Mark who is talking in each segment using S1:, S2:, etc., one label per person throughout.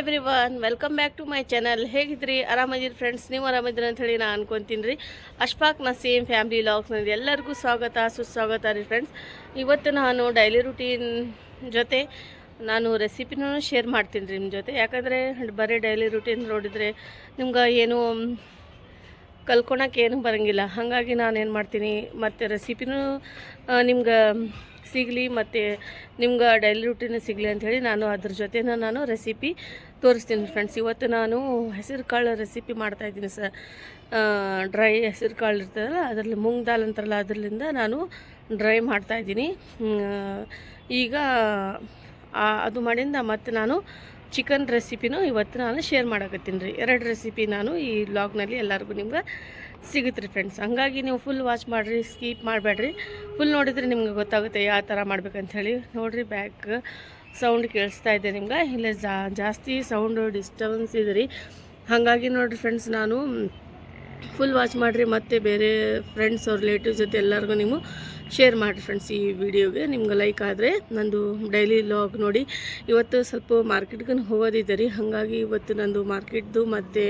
S1: Every one welcome back to my channel ಹೇಗಿದ್ರಿ? ಆರಾಮದಿರಿ friends ನೀವು ಆರಾಮಿದ್ರಿ ಅಂತ ಹೇಳಿ ನಾನು ಅನ್ಕೊತೀನಿ ರೀ. ಅಶ್ಫಾಕ್ ನಸೀಮ್ ಫ್ಯಾಮಿಲಿ ಲಾಗ್ಸ್ನಲ್ಲಿ ಎಲ್ಲರಿಗೂ ಸ್ವಾಗತ, ಸುಸ್ವಾಗತ ರೀ ಫ್ರೆಂಡ್ಸ್ ಇವತ್ತು ನಾನು ಡೈಲಿ ರುಟೀನ್ ಜೊತೆ ನಾನು ರೆಸಿಪಿನೂ ಶೇರ್ ಮಾಡ್ತೀನಿ ರೀ ನಿಮ್ಮ ಜೊತೆ. ಯಾಕಂದರೆ ಬರೀ ಡೈಲಿ ರುಟೀನ್ ನೋಡಿದರೆ ನಿಮ್ಗೆ ಏನು ಕಲ್ಕೊಳಕ್ಕೆ ಏನು ಬರೋಂಗಿಲ್ಲ. ಹಾಗಾಗಿ ನಾನು ಏನು ಮಾಡ್ತೀನಿ, ಮತ್ತು ರೆಸಿಪಿನೂ ನಿಮ್ಗೆ ಸಿಗಲಿ, ಮತ್ತು ನಿಮ್ಗೆ ಡೈಲಿ ರೂಟೀನ್ ಸಿಗಲಿ ಅಂಥೇಳಿ ನಾನು ಅದ್ರ ಜೊತೆನ ನಾನು ರೆಸಿಪಿ ತೋರಿಸ್ತೀನಿ ಫ್ರೆಂಡ್ಸ್ ಇವತ್ತು ನಾನು ಹೆಸರು ಕಾಳು ರೆಸಿಪಿ ಮಾಡ್ತಾಯಿದ್ದೀನಿ ಸರ್. ಡ್ರೈ ಹೆಸರು ಕಾಳು ಇರ್ತದಲ್ಲ, ಅದರಲ್ಲಿ ಮೂಂಗ್ ದಾಲ್ ಅಂತಾರಲ್ಲ ಅದರಿಂದ ನಾನು ಡ್ರೈ ಮಾಡ್ತಾಯಿದ್ದೀನಿ ಈಗ ಅದು ಮಾಡಿಂದ ಮತ್ತು ನಾನು ಚಿಕನ್ ರೆಸಿಪಿನೂ ಇವತ್ತು ನಾನು ಶೇರ್ ಮಾಡಕತ್ತೀನಿ ರೀ. ಎರಡು ರೆಸಿಪಿ ನಾನು ಈ ವ್ಲಾಗ್ನಲ್ಲಿ ಎಲ್ಲರಿಗೂ ನಿಮ್ಗೆ ಸಿಗುತ್ತೆ ರೀ ಫ್ರೆಂಡ್ಸ್ ಹಂಗಾಗಿ ನೀವು ಫುಲ್ ವಾಚ್ ಮಾಡಿರಿ ಸ್ಕೀಪ್ ಮಾಡಬೇಡ್ರಿ. ಫುಲ್ ನೋಡಿದರೆ ನಿಮ್ಗೆ ಗೊತ್ತಾಗುತ್ತೆ ಯಾವ ಥರ ಮಾಡ್ಬೇಕಂತ ಹೇಳಿ ನೋಡಿರಿ ಬ್ಯಾಕ್ ಸೌಂಡ್ ಕೇಳಿಸ್ತಾ ಇದೆ ನಿಮ್ಗೆ. ಇಲ್ಲ ಜಾಸ್ತಿ ಸೌಂಡು ಡಿಸ್ಟರ್ಬೆನ್ಸ್ ಇದೆ ರೀ. ಹಾಗಾಗಿ ನೋಡಿರಿ ಫ್ರೆಂಡ್ಸ್ ನಾನು ಫುಲ್ ವಾಚ್ ಮಾಡಿರಿ, ಮತ್ತು ಬೇರೆ ಫ್ರೆಂಡ್ಸ್ ಅವ್ರ ರಿಲೇಟಿವ್ಸ್ ಜೊತೆ ಎಲ್ಲರಿಗೂ ನೀವು ಶೇರ್ ಮಾಡಿರಿ ಫ್ರೆಂಡ್ಸ್ ಈ ವಿಡಿಯೋಗೆ ನಿಮ್ಗೆ ಲೈಕ್ ಆದರೆ ನಂದು ಡೈಲಿ ಲಾಗ್ ನೋಡಿ. ಇವತ್ತು ಸ್ವಲ್ಪ ಮಾರ್ಕೆಟ್ಗೆ ಹೋಗೋದಿದೆ ರೀ. ಹಾಗಾಗಿ ಇವತ್ತು ನಂದು ಮಾರ್ಕೆಟ್ದು ಮತ್ತು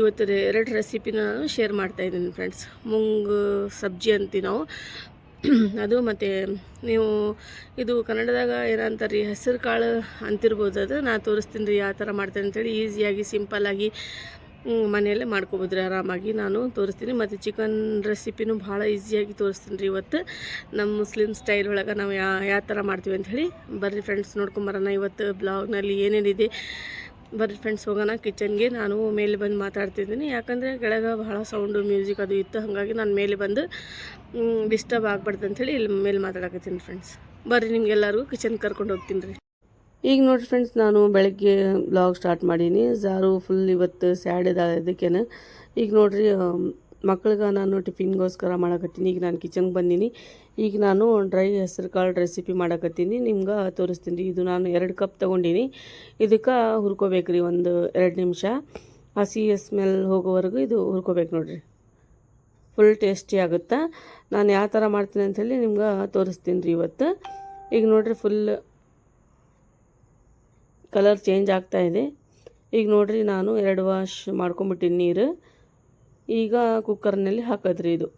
S1: ಇವತ್ತು ಎರಡು ರೆಸಿಪಿನ ನಾನು ಶೇರ್ ಮಾಡ್ತಾಯಿದ್ದೀನಿ ಫ್ರೆಂಡ್ಸ್ ಮುಂಗ್ ಸಬ್ಜಿ ಅಂತೀವಿ ನಾವು. ಅದು ಮತ್ತು ನೀವು ಇದು ಕನ್ನಡದಾಗ ಏನಂತಾರೆ ರೀ ಹೆಸರು ಕಾಳು ಅಂತಿರ್ಬೋದು ಅದು. ನಾ ತೋರಿಸ್ತೀನಿ ರೀ, ಯಾವ ಥರ ಮಾಡ್ತೇನೆ ಅಂತೇಳಿ. ಈಸಿಯಾಗಿ ಸಿಂಪಲ್ಲಾಗಿ ಮನೆಯಲ್ಲೇ ಮಾಡ್ಕೊಬೋದ್ರಿ, ಆರಾಮಾಗಿ. ನಾನು ತೋರಿಸ್ತೀನಿ. ಮತ್ತು ಚಿಕನ್ ರೆಸಿಪಿನೂ ಭಾಳ ಈಸಿಯಾಗಿ ತೋರಿಸ್ತೀನಿ ರೀ ಇವತ್ತು. ನಮ್ಮ ಮುಸ್ಲಿಮ್ ಸ್ಟೈಲ್ ಒಳಗೆ ನಾವು ಯಾ ಯಾವ ಥರ ಮಾಡ್ತೀವಿ ಅಂತ ಹೇಳಿ. ಬರ್ರಿ ಫ್ರೆಂಡ್ಸ್ ನೋಡ್ಕೊಂಬರೋಣ ಇವತ್ತು ಬ್ಲಾಗ್ನಲ್ಲಿ ಏನೇನಿದೆ. ಬರ್ರಿ ಫ್ರೆಂಡ್ಸ್ ಹೋಗೋಣ ಕಿಚನ್ಗೆ ನಾನು ಮೇಲೆ ಬಂದು ಮಾತಾಡ್ತಿದ್ದೀನಿ. ಯಾಕಂದರೆ ಕೆಳಗೆ ಬಹಳ ಸೌಂಡು ಮ್ಯೂಸಿಕ್ ಅದು ಇತ್ತು. ಹಾಗಾಗಿ ನಾನು ಮೇಲೆ ಬಂದು ಡಿಸ್ಟರ್ಬ್ ಆಗ್ಬಾರ್ದು ಅಂಥೇಳಿ ಇಲ್ಲಿ ಮೇಲೆ ಮಾತಾಡಕತ್ತೀನಿ ಫ್ರೆಂಡ್ಸ್ ಬರ್ರಿ ನಿಮ್ಗೆಲ್ಲರಿಗೂ ಕಿಚನ್ ಕರ್ಕೊಂಡು ಹೋಗ್ತೀನಿ ರೀ. ಈಗ ನೋಡಿರಿ ಫ್ರೆಂಡ್ಸ್ ನಾನು ಬೆಳಗ್ಗೆ ಬ್ಲಾಗ್ ಸ್ಟಾರ್ಟ್ ಮಾಡೀನಿ. ಜಾರು ಫುಲ್ ಇವತ್ತು ಸ್ಯಾಡ್ ಇದ್ದಾಳೆ ಅದಕ್ಕೇನೆ ಈಗ ನೋಡ್ರಿ ಮಕ್ಳಿಗೆ ನಾನು ಟಿಫಿನ್ಗೋಸ್ಕರ ಮಾಡಕತ್ತೀನಿ. ಈಗ ನಾನು ಕಿಚನ್ಗೆ ಬಂದೀನಿ. ಈಗ ನಾನು ಡ್ರೈ ಹೆಸರು ಕಾಳು ರೆಸಿಪಿ ಮಾಡಕತ್ತೀನಿ. ನಿಮ್ಗೆ ತೋರಿಸ್ತೀನಿ. ರೀ ಇದು ನಾನು ಎರಡು ಕಪ್ ತೊಗೊಂಡೀನಿ. ಇದಕ್ಕೆ ಹುರ್ಕೋಬೇಕು ರೀ ಒಂದು ಎರಡು ನಿಮಿಷ. ಹಸಿ ಸ್ಮೆಲ್ ಹೋಗೋವರೆಗೂ ಇದು ಹುರ್ಕೋಬೇಕು ನೋಡಿರಿ. ಫುಲ್ ಟೇಸ್ಟಿ ಆಗುತ್ತೆ? ನಾನು ಯಾವ ಥರ ಮಾಡ್ತೀನಿ ಅಂಥೇಳಿ ನಿಮ್ಗೆ ತೋರಿಸ್ತೀನಿ ರೀ ಇವತ್ತು. ಈಗ ನೋಡಿರಿ ಫುಲ್ ಕಲರ್ ಚೇಂಜ್ ಆಗ್ತಾ ಇದೆ. ಈಗ ನೋಡಿರಿ ನಾನು ಎರಡು ವಾಶ್ ಮಾಡ್ಕೊಂಬಿಟ್ಟಿನಿ ನೀರು. ಈಗ ಕುಕ್ಕರ್ನಲ್ಲಿ ಹಾಕೋದ್ರಿ ಇದು.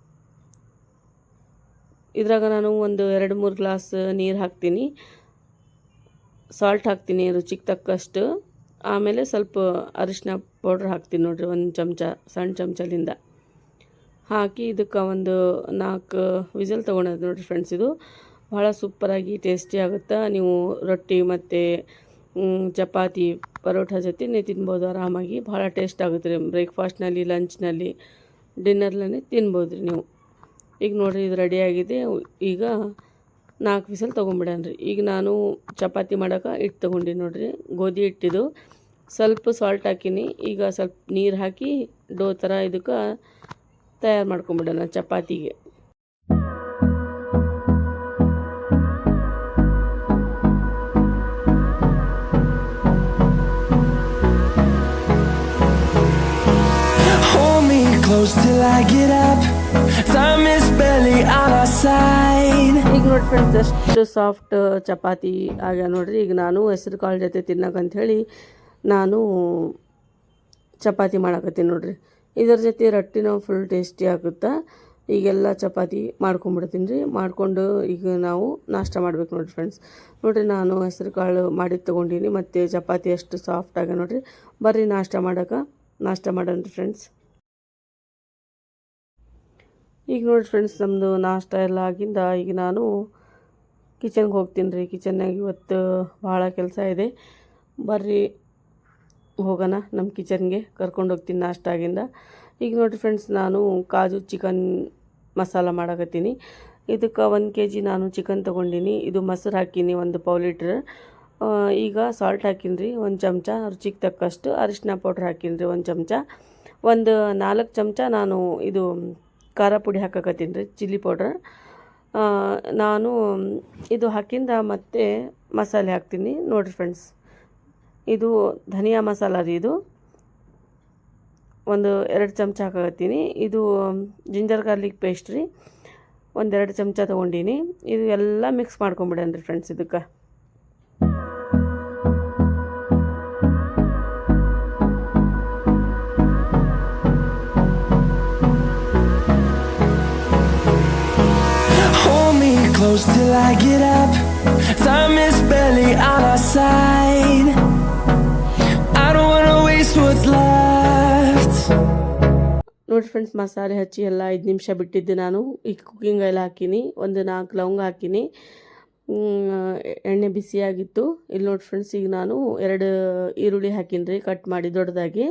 S1: ಇದ್ರಾಗ ನಾನು ಒಂದು ಎರಡು ಮೂರು ಗ್ಲಾಸ್ ನೀರು ಹಾಕ್ತೀನಿ. ಸಾಲ್ಟ್ ಹಾಕ್ತೀನಿ ರುಚಿಗೆ ತಕ್ಕಷ್ಟು ಆಮೇಲೆ ಸ್ವಲ್ಪ ಅರಿಶಿನ ಪೌಡ್ರ್ ಹಾಕ್ತೀನಿ ನೋಡಿರಿ ಒಂದು ಚಮಚ ಸಣ್ಣ ಚಮಚದಿಂದ ಹಾಕಿ ಇದಕ್ಕೆ ಒಂದು ನಾಲ್ಕು ವಿಸಲ್ ತೊಗೊಳೋದು ನೋಡಿರಿ ಫ್ರೆಂಡ್ಸ್ ಇದು. ಭಾಳ ಸೂಪರಾಗಿ ಟೇಸ್ಟಿ ಆಗುತ್ತೆ. ನೀವು ರೊಟ್ಟಿ ಮತ್ತು ಚಪಾತಿ, ಪರೋಟ ಜೊತೆ ನೀವು ತಿನ್ಬೋದು ಆರಾಮಾಗಿ. ಭಾಳ ಟೇಸ್ಟ್ ಆಗುತ್ತೆ ರೀ. ಬ್ರೇಕ್ಫಾಸ್ಟ್ನಲ್ಲಿ ಲಂಚ್ನಲ್ಲಿ ಡಿನ್ನರ್ನಲ್ಲಿ ತಿನ್ಬೋದು ರೀ ನೀವು. ಈಗ ನೋಡಿರಿ, ಇದು ರೆಡಿಯಾಗಿದೆ ಈಗ ನಾಲ್ಕು ವಿಸಲ್ ತೊಗೊಂಬಿಡನ್ರಿ ಈಗ ನಾನು ಚಪಾತಿ ಮಾಡೋಕೆ ಹಿಟ್ಟು ತೊಗೊಂಡಿನಿ ನೋಡಿರಿ. ಗೋಧಿ ಹಿಟ್ಟಿದು. ಸ್ವಲ್ಪ ಸಾಲ್ಟ್ ಹಾಕಿನಿ. ಈಗ ಸ್ವಲ್ಪ ನೀರು ಹಾಕಿ, ಡೋ ಥರ ಇದಕ್ಕೆ ತಯಾರು ಮಾಡ್ಕೊಂಬಿಡೋಣ ಚಪಾತಿಗೆ.
S2: I get up. Time is barely on our side.
S1: ಈಗ ನೋಡಿ ಫ್ರೆಂಡ್ಸ್ ಎಷ್ಟು ಸಾಫ್ಟ್ ಚಪಾತಿ ಆಗ್ಯ ನೋಡ್ರಿ. ಈಗ ನಾನು ಹೆಸರು ಕಾಳು ಜೊತೆ ತಿನ್ನಕಂತ ಹೇಳಿ ನಾನು ಚಪಾತಿ ಮಾಡಕತ್ತೀನಿ ನೋಡ್ರಿ. ಇದ್ರ ಜೊತೆ ರೊಟ್ಟಿನೂ ಫುಲ್ ಟೇಸ್ಟಿ ಆಗುತ್ತೆ? ಈಗೆಲ್ಲ ಚಪಾತಿ ಮಾಡ್ಕೊಂಬಿಡ್ತೀನಿ ರೀ ಮಾಡಿಕೊಂಡು ಈಗ ನಾವು ನಾಷ್ಟ ಮಾಡ್ಬೇಕು ನೋಡಿರಿ ಫ್ರೆಂಡ್ಸ್ ನೋಡಿರಿ, ನಾನು ಹೆಸರು ಕಾಳು ಮಾಡಿ ತೊಗೊಂಡೀನಿ. ಮತ್ತು ಚಪಾತಿ ಎಷ್ಟು ಸಾಫ್ಟ್ ಆಗ ನೋಡಿರಿ. ಬರ್ರಿ ನಾಷ್ಟ ಮಾಡೋಕೆ. ನಾಷ್ಟ ಮಾಡೋಣ ಫ್ರೆಂಡ್ಸ್ ಈಗ ನೋಡಿ ಫ್ರೆಂಡ್ಸ್ ನಮ್ಮದು ನಾಷ್ಟ ಎಲ್ಲ ಆಗಿಂದ ಈಗ ನಾನು ಕಿಚನ್ಗೆ ಹೋಗ್ತೀನಿ ರೀ. ಕಿಚನ್ನಾಗ ಇವತ್ತು ಭಾಳ ಕೆಲಸ ಇದೆ. ಬರ್ರಿ, ಹೋಗೋಣ ನಮ್ಮ ಕಿಚನ್ಗೆ ಕರ್ಕೊಂಡು ಹೋಗ್ತೀನಿ ನಾಷ್ಟ ಆಗಿಂದ. ಈಗ ನೋಡಿರಿ ಫ್ರೆಂಡ್ಸ್ ನಾನು ಕಾಜು ಚಿಕನ್ ಮಸಾಲ ಮಾಡಕತ್ತೀನಿ. ಇದಕ್ಕೆ ಒಂದು ಕೆ ಜಿ ನಾನು ಚಿಕನ್ ತೊಗೊಂಡಿನಿ. ಇದು ಮೊಸರು ಹಾಕೀನಿ ಒಂದು ಪಾವು ಲೀಟ್ರ್ ಈಗ ಸಾಲ್ಟ್ ಹಾಕೀನಿ ರೀ, ಒಂದು ಚಮಚ. ರುಚಿಗೆ ತಕ್ಕಷ್ಟು ಅರಿಶಿನ ಪೌಡ್ರ್ ಹಾಕೀನಿ ರೀ, ಒಂದು ಚಮಚ. ಒಂದು ನಾಲ್ಕು ಚಮಚ ನಾನು ಇದು ಖಾರ ಪುಡಿ ಹಾಕಕತ್ತೀನಿ ರೀ ಚಿಲ್ಲಿ ಪೌಡ್ರ್ ನಾನು ಇದು ಹಾಕಿಂದ ಮತ್ತೆ ಮಸಾಲೆ ಹಾಕ್ತೀನಿ ನೋಡಿರಿ ಫ್ರೆಂಡ್ಸ್ ಇದು ಧನಿಯಾ ಮಸಾಲ ರೀ ಇದು. ಒಂದು ಎರಡು ಚಮಚ ಹಾಕಕತ್ತೀನಿ. ಇದು ಜಿಂಜರ್ ಗಾರ್ಲಿಕ್ ಪೇಸ್ಟ್ ರೀ. ಒಂದೆರಡು ಚಮಚ ತೊಗೊಂಡೀನಿ. ಇದು ಎಲ್ಲ ಮಿಕ್ಸ್ ಮಾಡ್ಕೊಂಬಿಡೋಣ ರೀ ಫ್ರೆಂಡ್ಸ್ ಇದಕ್ಕೆ.
S2: I get up. Time is barely on our side. I don't wanna waste what's left.
S1: ನೋಡಿ ಫ್ರೆಂಡ್ಸ್ ಮಸಾಲೆ ಹಚ್ಚಿ ಎಲ್ಲ ಐದು ನಿಮಿಷ ಬಿಟ್ಟಿದ್ದೆ ನಾನು. ಈ ಕುಕ್ಕಿಂಗ್ ಆಯಿಲ್ ಹಾಕಿನಿ, ಒಂದು ನಾಲ್ಕು ಲವಂಗ ಹಾಕಿನಿ. ಎಣ್ಣೆ ಬಿಸಿಯಾಗಿತ್ತು. ಇಲ್ಲಿ ನೋಡಿ ಫ್ರೆಂಡ್ಸ್ ಈಗ ನಾನು ಎರಡು ಈರುಳ್ಳಿ ಹಾಕಿನಿ ರೀ ಕಟ್ ಮಾಡಿ ದೊಡ್ಡದಾಗಿ.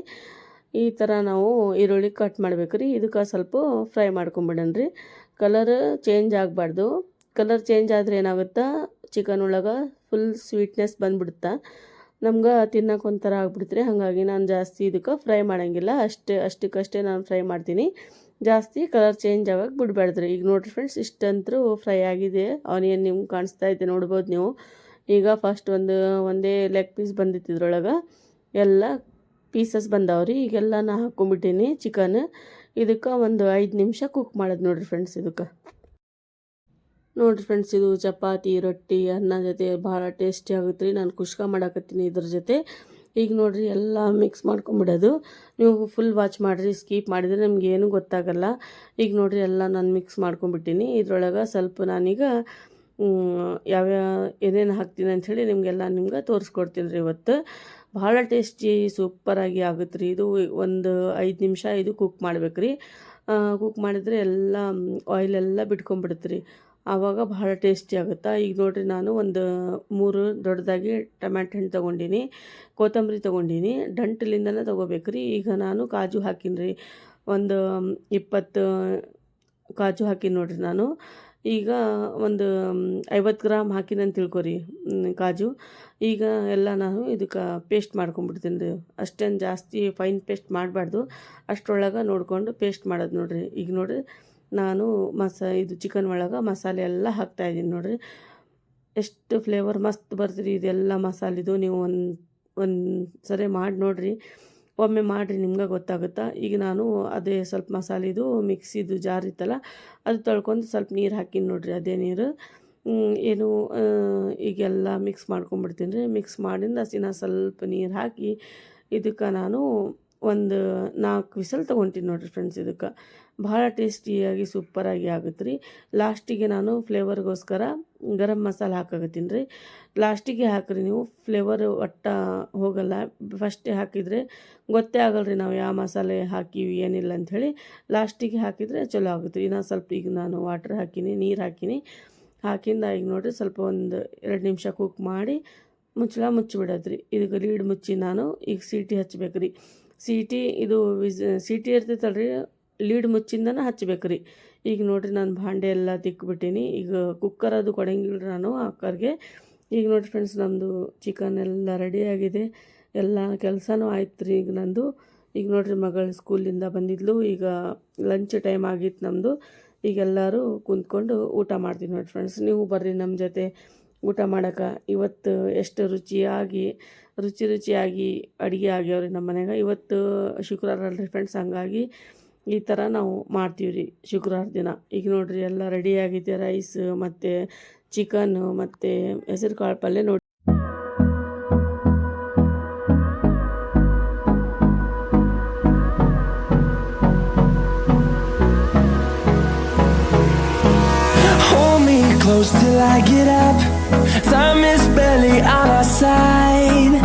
S1: ಈ ಥರ ನಾವು ಈರುಳ್ಳಿ ಕಟ್ ಮಾಡ್ಬೇಕು ರೀ ಇದಕ್ಕೆ ಸ್ವಲ್ಪ ಫ್ರೈ ಮಾಡ್ಕೊಂಬಿಡಣ್ರಿ ಕಲರ್ ಚೇಂಜ್ ಆಗಬಾರ್ದು. ಕಲರ್ ಚೇಂಜ್ ಆದರೆ ಏನಾಗುತ್ತಾ? ಚಿಕನ್ ಒಳಗೆ ಫುಲ್ ಸ್ವೀಟ್ನೆಸ್ ಬಂದ್ಬಿಡುತ್ತಾ? ನಮ್ಗೆ ತಿನ್ನೋಕೆ ಒಂಥರ ಆಗ್ಬಿಡ್ತಾರೆ ಹಾಗಾಗಿ ನಾನು ಜಾಸ್ತಿ ಇದಕ್ಕೆ ಫ್ರೈ ಮಾಡೋಂಗಿಲ್ಲ. ಅಷ್ಟೇ, ಅಷ್ಟಕ್ಕಷ್ಟೇ ನಾನು ಫ್ರೈ ಮಾಡ್ತೀನಿ. ಜಾಸ್ತಿ ಕಲರ್ ಚೇಂಜ್ ಆಗಕ್ಕೆ ಬಿಡಬಾರ್ದ್ರಿ ಈಗ ನೋಡಿರಿ ಫ್ರೆಂಡ್ಸ್ ಇಷ್ಟಂತರೂ ಫ್ರೈ ಆಗಿದೆ. ಆನಿಯನ್ ನಿಮ್ಗೆ ಕಾಣಿಸ್ತಾ ಇದೆ, ನೋಡ್ಬೋದು ನೀವು. ಈಗ ಫಸ್ಟ್ ಒಂದು, ಒಂದೇ ಲೆಗ್ ಪೀಸ್ ಬಂದಿತ್ತು ಇದ್ರೊಳಗೆ. ಎಲ್ಲ ಪೀಸಸ್ ಬಂದಾವ್ರಿ ಈಗೆಲ್ಲ ನಾ ಹಾಕ್ಕೊಂಬಿಟ್ಟೀನಿ ಚಿಕನ್ ಇದಕ್ಕೆ ಒಂದು ಐದು ನಿಮಿಷ ಕುಕ್ ಮಾಡೋದು ನೋಡಿರಿ ಫ್ರೆಂಡ್ಸ್ ಇದಕ್ಕೆ. ನೋಡಿರಿ ಫ್ರೆಂಡ್ಸ್ ಇದು ಚಪಾತಿ, ರೊಟ್ಟಿ, ಅನ್ನ ಜೊತೆ ಭಾಳ ಟೇಸ್ಟಿ ಆಗುತ್ತೆ ರೀ ನಾನು ಖುಷ್ಕ ಮಾಡಾಕತ್ತೀನಿ ಇದ್ರ ಜೊತೆ. ಈಗ ನೋಡಿರಿ ಎಲ್ಲ ಮಿಕ್ಸ್ ಮಾಡ್ಕೊಂಬಿಡೋದು. ನೀವು ಫುಲ್ ವಾಚ್ ಮಾಡಿರಿ ಸ್ಕೀಪ್ ಮಾಡಿದರೆ ನಿಮ್ಗೆ ಏನೂ ಗೊತ್ತಾಗಲ್ಲ. ಈಗ ನೋಡಿರಿ ಎಲ್ಲ ನಾನು ಮಿಕ್ಸ್ ಮಾಡ್ಕೊಂಬಿಟ್ಟಿನಿ. ಇದ್ರೊಳಗೆ ಸ್ವಲ್ಪ ನಾನೀಗ ಯಾವ್ಯಾವ ಏನೇನು ಹಾಕ್ತೀನಿ ಅಂಥೇಳಿ ನಿಮಗೆಲ್ಲ ನಿಮ್ಗೆ ತೋರಿಸ್ಕೊಡ್ತೀನಿ ರೀ ಇವತ್ತು. ಭಾಳ ಟೇಸ್ಟಿ ಸೂಪರಾಗಿ ಆಗುತ್ತೆ ರೀ ಇದು ಒಂದು ಐದು ನಿಮಿಷ ಇದು ಕುಕ್ ಮಾಡ್ಬೇಕು ರೀ ಕುಕ್ ಮಾಡಿದರೆ ಎಲ್ಲ ಆಯಿಲೆಲ್ಲ ಬಿಟ್ಕೊಂಬಿಡುತ್ತೆ ರೀ ಆವಾಗ ಭಾಳ ಟೇಸ್ಟಿ ಆಗುತ್ತೆ? ಈಗ ನೋಡಿರಿ ನಾನು ಒಂದು ಮೂರು ದೊಡ್ಡದಾಗಿ ಟಮ್ಯಾಟೊ ಹಣ್ಣು ತೊಗೊಂಡೀನಿ, ಕೊತ್ತಂಬರಿ ತೊಗೊಂಡೀನಿ ದಂಟಲಿಂದನೇ ತೊಗೋಬೇಕು ರೀ. ಈಗ ನಾನು ಕಾಜು ಹಾಕೀನಿ ರೀ. ಒಂದು ಇಪ್ಪತ್ತು ಕಾಜು ಹಾಕೀನಿ ನೋಡಿರಿ ನಾನು. ಈಗ ಒಂದು ಐವತ್ತು ಗ್ರಾಮ್ ಹಾಕಿನಿ ಅಂತ ತಿಳ್ಕೊರಿ ಕಾಜು. ಈಗ ಎಲ್ಲ ನಾನು ಇದಕ್ಕೆ ಪೇಸ್ಟ್ ಮಾಡ್ಕೊಂಡ್ಬಿಡ್ತೀನಿ ರೀ. ಅಷ್ಟೇನು ಜಾಸ್ತಿ ಫೈನ್ ಪೇಸ್ಟ್ ಮಾಡಬಾರ್ದು. ಅಷ್ಟರೊಳಗೆ ನೋಡಿಕೊಂಡು ಪೇಸ್ಟ್ ಮಾಡೋದು ನೋಡಿರಿ. ಈಗ ನೋಡಿರಿ ನಾನು ಮಸ, ಇದು ಚಿಕನ್ ಒಳಗೆ ಮಸಾಲೆ ಎಲ್ಲ ಹಾಕ್ತಾಯಿದ್ದೀನಿ ನೋಡಿರಿ. ಎಷ್ಟು ಫ್ಲೇವರ್ ಮಸ್ತ್ ಬರ್ತೀರಿ ಇದೆಲ್ಲ ಮಸಾಲಿದು ನೀವು ಒಂದು ಒಂದು ಸರಿ ಮಾಡಿ ನೋಡಿರಿ. ಒಮ್ಮೆ ಮಾಡಿರಿ ನಿಮ್ಗೆ ಗೊತ್ತಾಗುತ್ತಾ. ಈಗ ನಾನು ಅದೇ ಸ್ವಲ್ಪ ಮಸಾಲಿದು ಮಿಕ್ಸಿದು ಜಾರ್ ಇತ್ತಲ್ಲ, ಅದು ತೊಳ್ಕೊಂಡು ಸ್ವಲ್ಪ ನೀರು ಹಾಕಿನಿ ನೋಡಿರಿ, ಅದೇ ನೀರು. ಏನು ಈಗೆಲ್ಲ ಮಿಕ್ಸ್ ಮಾಡ್ಕೊಂಬಿಡ್ತೀನಿ ರೀ. ಮಿಕ್ಸ್ ಮಾಡಿಂದ ಹಸಿನ ಸ್ವಲ್ಪ ನೀರು ಹಾಕಿ, ಇದಕ್ಕೆ ನಾನು ಒಂದು ನಾಲ್ಕು ವಿಸಲ್ ತೊಗೊತೀನಿ ನೋಡಿರಿ ಫ್ರೆಂಡ್ಸ್ ಇದಕ್ಕೆ. ಭಾಳ ಟೇಸ್ಟಿಯಾಗಿ ಸೂಪರಾಗಿ ಆಗುತ್ತೆ ರೀ ಲಾಸ್ಟಿಗೆ ನಾನು ಫ್ಲೇವರ್ಗೋಸ್ಕರ ಗರಂ ಮಸಾಲ ಹಾಕಾಗತ್ತೀನಿ ರೀ. ಲಾಸ್ಟಿಗೆ ಹಾಕ್ರಿ ನೀವು. ಫ್ಲೇವರ್ ಒಟ್ಟ ಹೋಗಲ್ಲ. ಫಸ್ಟೇ ಹಾಕಿದರೆ ಗೊತ್ತೇ ಆಗಲ್ರಿ ನಾವು ಯಾವ ಮಸಾಲೆ ಹಾಕೀವಿ, ಏನಿಲ್ಲ ಅಂಥೇಳಿ. ಲಾಸ್ಟಿಗೆ ಹಾಕಿದರೆ ಚಲೋ ಆಗುತ್ತೆ ರೀ. ನಾನು ಸ್ವಲ್ಪ ಈಗ ನಾನು ವಾಟ್ರ್ ಹಾಕೀನಿ, ನೀರು ಹಾಕೀನಿ. ಹಾಕಿಂದ ಈಗ ನೋಡಿರಿ ಸ್ವಲ್ಪ ಒಂದು ಎರಡು ನಿಮಿಷ ಕುಕ್ ಮಾಡಿ ಮುಚ್ಚಳ ಮುಚ್ಚಿಬಿಡೋದು ರೀ. ಇದಕ್ಕೆ ಲೀಡ್ ಮುಚ್ಚಿ ನಾನು ಈಗ ಸೀಟಿ ಹಚ್ಬೇಕು ರೀ ಸೀಟಿ ಇದು ವಿಸ್, ಸೀಟಿ ಇರ್ತೈತಲ್ಲ ರೀ ಲೀಡ್ ಮುಚ್ಚಿಂದನ ಹಚ್ಬೇಕು ರೀ ಈಗ ನೋಡಿರಿ ನಾನು ಭಾಂಡೆ ಎಲ್ಲ ತಿಕ್ಬಿಟ್ಟೀನಿ. ಈಗ ಕುಕ್ಕರ್ ಅದು ಕೊಡಂಗಿಲ್ಲ ನಾನು ಅಕ್ಕರ್ಗೆ ಈಗ ನೋಡಿರಿ ಫ್ರೆಂಡ್ಸ್ ನಮ್ಮದು ಚಿಕನ್ ಎಲ್ಲ ರೆಡಿಯಾಗಿದೆ ಎಲ್ಲ ಕೆಲಸನೂ ಆಯ್ತು ರೀ ಈಗ ನಂದು. ಈಗ ನೋಡಿರಿ ಮಗಳು ಸ್ಕೂಲಿಂದ ಬಂದಿದ್ಲು. ಈಗ ಲಂಚ್ ಟೈಮ್ ಆಗಿತ್ತು ನಮ್ಮದು ಈಗೆಲ್ಲರೂ ಕುಂತ್ಕೊಂಡು ಊಟ ಮಾಡ್ತೀನಿ ನೋಡಿ ಫ್ರೆಂಡ್ಸ್ ನೀವು ಬರ್ರಿ ನಮ್ಮ ಜೊತೆ ಊಟ ಮಾಡೋಕೆ. ಇವತ್ತು ಎಷ್ಟು ರುಚಿಯಾಗಿ, ರುಚಿ ರುಚಿಯಾಗಿ ಅಡುಗೆ ಆಗ್ಯಾವ್ರಿ ನಮ್ಮ ಮನೆಗೆ ಇವತ್ತು ಶುಕ್ರವಾರ ಅಲ್ರಿ ಫ್ರೆಂಡ್ಸ್ ಹಂಗಾಗಿ. ಈ ಥರ ನಾವು ಮಾಡ್ತೀವಿ ರೀ ಶುಕ್ರವಾರ ದಿನ ಈಗ ನೋಡ್ರಿ ಎಲ್ಲ ರೆಡಿ ಆಗಿದೆ ರೈಸ್ ಮತ್ತು ಚಿಕನ್ನು ಮತ್ತು ಹೆಸರು ಕಾಳು ಪಲ್ಯ ನೋಡಿ
S2: till I get up. Time is barely on our side.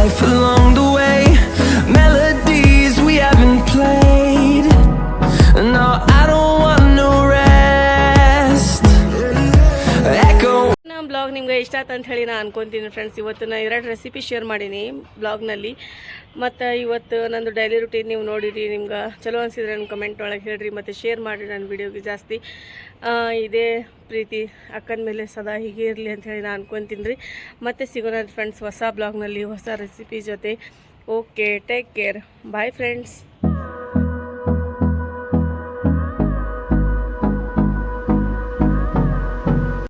S2: life
S1: alone ಅಂತ ಹೇಳಿ ನಾನು ಅನ್ಕೊತೀನಿ ಫ್ರೆಂಡ್ಸ್ ಇವತ್ತು ನಾನು ಎರಡು ರೆಸಿಪಿ ಶೇರ್ ಮಾಡೀನಿ ಬ್ಲಾಗ್ನಲ್ಲಿ ಮತ್ತು ಇವತ್ತು ನಂದು ಡೈಲಿ ರುಟೀನ್ ನೀವು ನೋಡಿರಿ, ನಿಮ್ಗೆ ಚಲೋ ಅನಿಸಿದ್ರೆ ನನ್ನ ಕಮೆಂಟ್ ಒಳಗೆ ಹೇಳ್ರಿ, ಮತ್ತು ಶೇರ್ ಮಾಡಿರಿ ನನ್ನ ವಿಡಿಯೋಗೆ ಜಾಸ್ತಿ. ಇದೇ ಪ್ರೀತಿ ಅಕ್ಕನ ಮೇಲೆ ಸದಾ ಹೀಗೆ ಇರಲಿ ಅಂತ ಹೇಳಿ ನಾನು ಅನ್ಕೊತೀನಿ ರೀ ಮತ್ತು ಸಿಗೋಣ ಫ್ರೆಂಡ್ಸ್ ಹೊಸ ಬ್ಲಾಗ್ನಲ್ಲಿ ಹೊಸ ರೆಸಿಪಿ ಜೊತೆ. Okay take care bye friends